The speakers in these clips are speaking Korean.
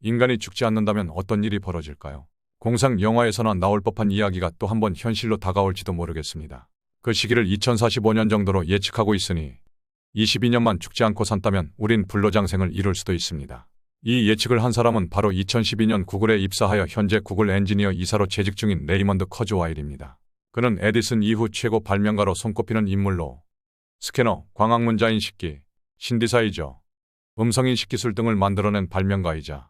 인간이 죽지 않는다면 어떤 일이 벌어질까요? 공상 영화에서나 나올 법한 이야기가 또 한 번 현실로 다가올지도 모르겠습니다. 그 시기를 2045년 정도로 예측하고 있으니 22년만 죽지 않고 산다면 우린 불로장생을 이룰 수도 있습니다. 이 예측을 한 사람은 바로 2012년 구글에 입사하여 현재 구글 엔지니어 이사로 재직 중인 레이먼드 커즈와일입니다. 그는 에디슨 이후 최고 발명가로 손꼽히는 인물로 스캐너, 광학문자 인식기, 신디사이저, 음성인식 기술 등을 만들어낸 발명가이자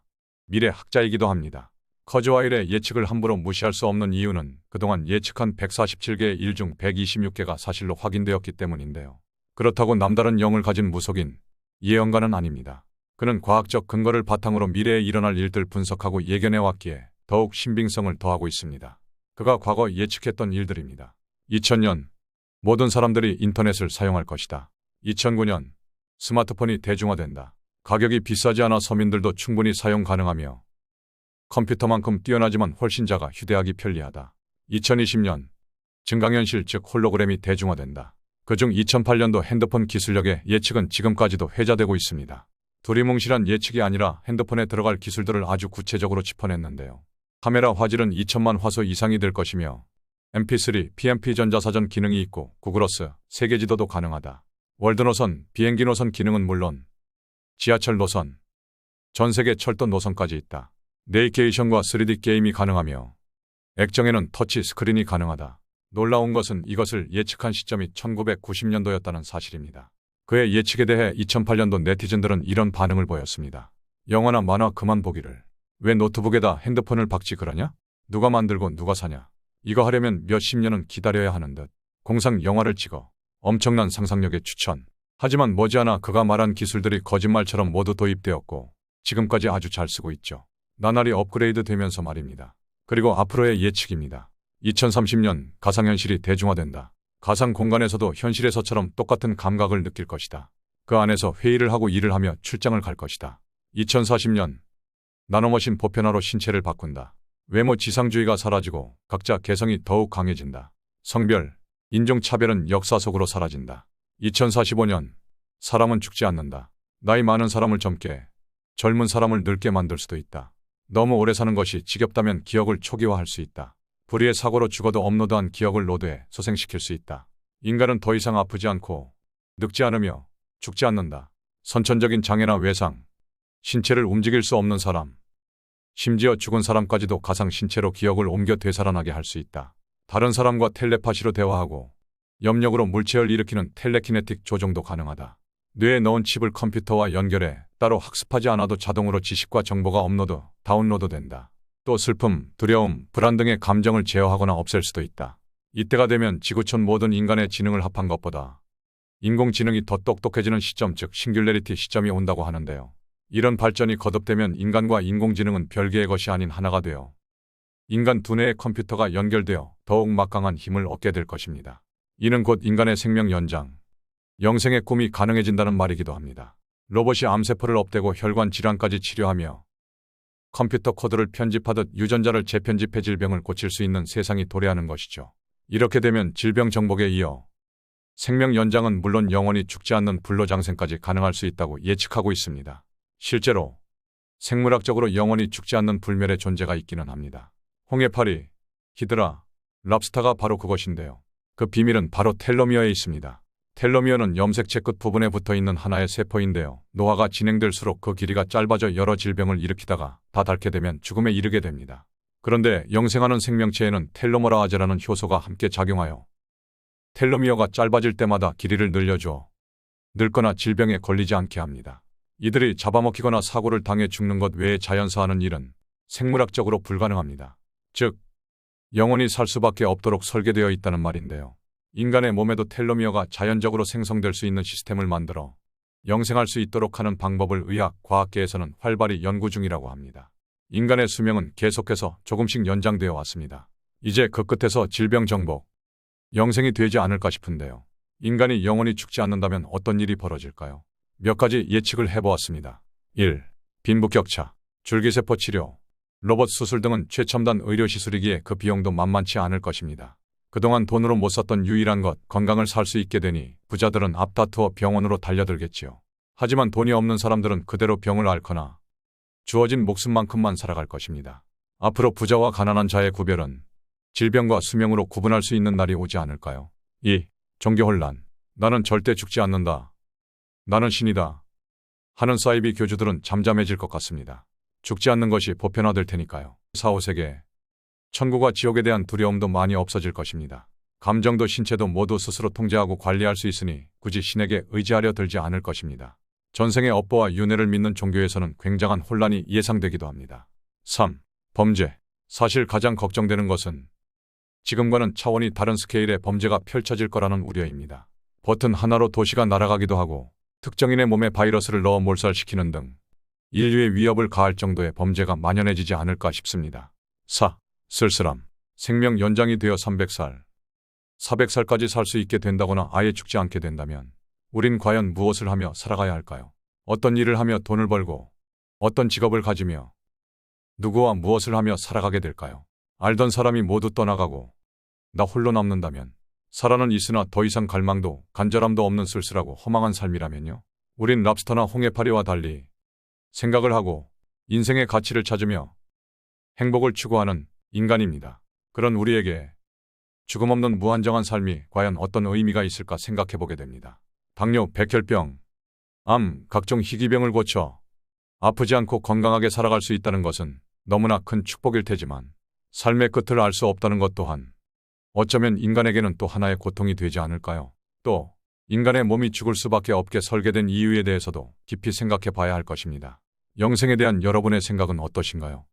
미래 학자이기도 합니다. 커즈와일의 예측을 함부로 무시할 수 없는 이유는 그동안 예측한 147개의 일 중 126개가 사실로 확인되었기 때문인데요. 그렇다고 남다른 영을 가진 무속인 예언가는 아닙니다. 그는 과학적 근거를 바탕으로 미래에 일어날 일들 분석하고 예견해왔기에 더욱 신빙성을 더하고 있습니다. 그가 과거 예측했던 일들입니다. 2000년 모든 사람들이 인터넷을 사용할 것이다. 2009년 스마트폰이 대중화된다. 가격이 비싸지 않아 서민들도 충분히 사용 가능하며 컴퓨터만큼 뛰어나지만 훨씬 작아 휴대하기 편리하다. 2020년 증강현실 즉 홀로그램이 대중화된다. 그중 2008년도 핸드폰 기술력의 예측은 지금까지도 회자되고 있습니다. 두리뭉실한 예측이 아니라 핸드폰에 들어갈 기술들을 아주 구체적으로 짚어냈는데요. 카메라 화질은 2천만 화소 이상이 될 것이며 MP3, PMP 전자사전 기능이 있고 구글어스, 세계 지도도 가능하다. 월드 노선, 비행기 노선 기능은 물론 지하철 노선, 전 세계 철도 노선까지 있다. 네이케이션과 3D 게임이 가능하며 액정에는 터치 스크린이 가능하다. 놀라운 것은 이것을 예측한 시점이 1990년도였다는 사실입니다. 그의 예측에 대해 2008년도 네티즌들은 이런 반응을 보였습니다. 영화나 만화 그만 보기를. 왜 노트북에다 핸드폰을 박지 그러냐? 누가 만들고 누가 사냐? 이거 하려면 몇십 년은 기다려야 하는 듯. 공상 영화를 찍어. 엄청난 상상력의 추천. 하지만 머지않아 그가 말한 기술들이 거짓말처럼 모두 도입되었고 지금까지 아주 잘 쓰고 있죠. 나날이 업그레이드 되면서 말입니다. 그리고 앞으로의 예측입니다. 2030년 가상현실이 대중화된다. 가상 공간에서도 현실에서처럼 똑같은 감각을 느낄 것이다. 그 안에서 회의를 하고 일을 하며 출장을 갈 것이다. 2040년 나노머신 보편화로 신체를 바꾼다. 외모 지상주의가 사라지고 각자 개성이 더욱 강해진다. 성별, 인종차별은 역사 속으로 사라진다. 2045년 사람은 죽지 않는다. 나이 많은 사람을 젊게, 젊은 사람을 늙게 만들 수도 있다. 너무 오래 사는 것이 지겹다면 기억을 초기화할 수 있다. 불의의 사고로 죽어도 업로드한 기억을 로드에 소생시킬 수 있다. 인간은 더 이상 아프지 않고 늙지 않으며 죽지 않는다. 선천적인 장애나 외상, 신체를 움직일 수 없는 사람, 심지어 죽은 사람까지도 가상 신체로 기억을 옮겨 되살아나게 할 수 있다. 다른 사람과 텔레파시로 대화하고 염력으로 물체를 일으키는 텔레키네틱 조종도 가능하다. 뇌에 넣은 칩을 컴퓨터와 연결해 따로 학습하지 않아도 자동으로 지식과 정보가 업로드, 다운로드 된다. 또 슬픔, 두려움, 불안 등의 감정을 제어하거나 없앨 수도 있다. 이때가 되면 지구촌 모든 인간의 지능을 합한 것보다 인공지능이 더 똑똑해지는 시점 즉 싱귤레리티 시점이 온다고 하는데요. 이런 발전이 거듭되면 인간과 인공지능은 별개의 것이 아닌 하나가 되어 인간 두뇌의 컴퓨터가 연결되어 더욱 막강한 힘을 얻게 될 것입니다. 이는 곧 인간의 생명 연장, 영생의 꿈이 가능해진다는 말이기도 합니다. 로봇이 암세포를 업되고 혈관 질환까지 치료하며 컴퓨터 코드를 편집하듯 유전자를 재편집해 질병을 고칠 수 있는 세상이 도래하는 것이죠. 이렇게 되면 질병 정복에 이어 생명 연장은 물론 영원히 죽지 않는 불로장생까지 가능할 수 있다고 예측하고 있습니다. 실제로 생물학적으로 영원히 죽지 않는 불멸의 존재가 있기는 합니다. 홍해파리, 히드라, 랍스타가 바로 그것인데요. 그 비밀은 바로 텔로미어에 있습니다. 텔로미어는 염색체 끝 부분에 붙어 있는 하나의 세포인데요. 노화가 진행될수록 그 길이가 짧아져 여러 질병을 일으키다가 다 닳게 되면 죽음에 이르게 됩니다. 그런데 영생하는 생명체에는 텔로머라아제라는 효소가 함께 작용하여 텔로미어가 짧아질 때마다 길이를 늘려줘 늙거나 질병에 걸리지 않게 합니다. 이들이 잡아먹히거나 사고를 당해 죽는 것 외에 자연사하는 일은 생물학적으로 불가능합니다. 즉, 영원히 살 수밖에 없도록 설계되어 있다는 말인데요. 인간의 몸에도 텔로미어가 자연적으로 생성될 수 있는 시스템을 만들어 영생할 수 있도록 하는 방법을 의학, 과학계에서는 활발히 연구 중이라고 합니다. 인간의 수명은 계속해서 조금씩 연장되어 왔습니다. 이제 그 끝에서 질병 정복, 영생이 되지 않을까 싶은데요. 인간이 영원히 죽지 않는다면 어떤 일이 벌어질까요? 몇 가지 예측을 해보았습니다. 1. 빈부격차, 줄기세포 치료, 로봇 수술 등은 최첨단 의료시술이기에 그 비용도 만만치 않을 것입니다. 그동안 돈으로 못 샀던 유일한 것, 건강을 살 수 있게 되니 부자들은 앞다투어 병원으로 달려들겠지요. 하지만 돈이 없는 사람들은 그대로 병을 앓거나 주어진 목숨만큼만 살아갈 것입니다. 앞으로 부자와 가난한 자의 구별은 질병과 수명으로 구분할 수 있는 날이 오지 않을까요? 2. 종교혼란. 나는 절대 죽지 않는다. 나는 신이다. 하는 사이비 교주들은 잠잠해질 것 같습니다. 죽지 않는 것이 보편화될 테니까요. 4, 5세계. 천국과 지옥에 대한 두려움도 많이 없어질 것입니다. 감정도 신체도 모두 스스로 통제하고 관리할 수 있으니 굳이 신에게 의지하려 들지 않을 것입니다. 전생의 업보와 윤회를 믿는 종교에서는 굉장한 혼란이 예상되기도 합니다. 3. 범죄. 사실 가장 걱정되는 것은 지금과는 차원이 다른 스케일의 범죄가 펼쳐질 거라는 우려입니다. 버튼 하나로 도시가 날아가기도 하고 특정인의 몸에 바이러스를 넣어 몰살시키는 등 인류의 위협을 가할 정도의 범죄가 만연해지지 않을까 싶습니다. 4. 쓸쓸함. 생명 연장이 되어 300살, 400살까지 살 수 있게 된다거나 아예 죽지 않게 된다면 우린 과연 무엇을 하며 살아가야 할까요? 어떤 일을 하며 돈을 벌고 어떤 직업을 가지며 누구와 무엇을 하며 살아가게 될까요? 알던 사람이 모두 떠나가고 나 홀로 남는다면 살아는 있으나 더 이상 갈망도 간절함도 없는 쓸쓸하고 허망한 삶이라면요. 우린 랍스터나 홍해파리와 달리 생각을 하고 인생의 가치를 찾으며 행복을 추구하는 인간입니다. 그런 우리에게 죽음 없는 무한정한 삶이 과연 어떤 의미가 있을까 생각해 보게 됩니다. 당뇨, 백혈병, 암, 각종 희귀병을 고쳐 아프지 않고 건강하게 살아갈 수 있다는 것은 너무나 큰 축복일 테지만 삶의 끝을 알 수 없다는 것 또한 어쩌면 인간에게는 또 하나의 고통이 되지 않을까요? 또 인간의 몸이 죽을 수밖에 없게 설계된 이유에 대해서도 깊이 생각해 봐야 할 것입니다. 영생에 대한 여러분의 생각은 어떠신가요?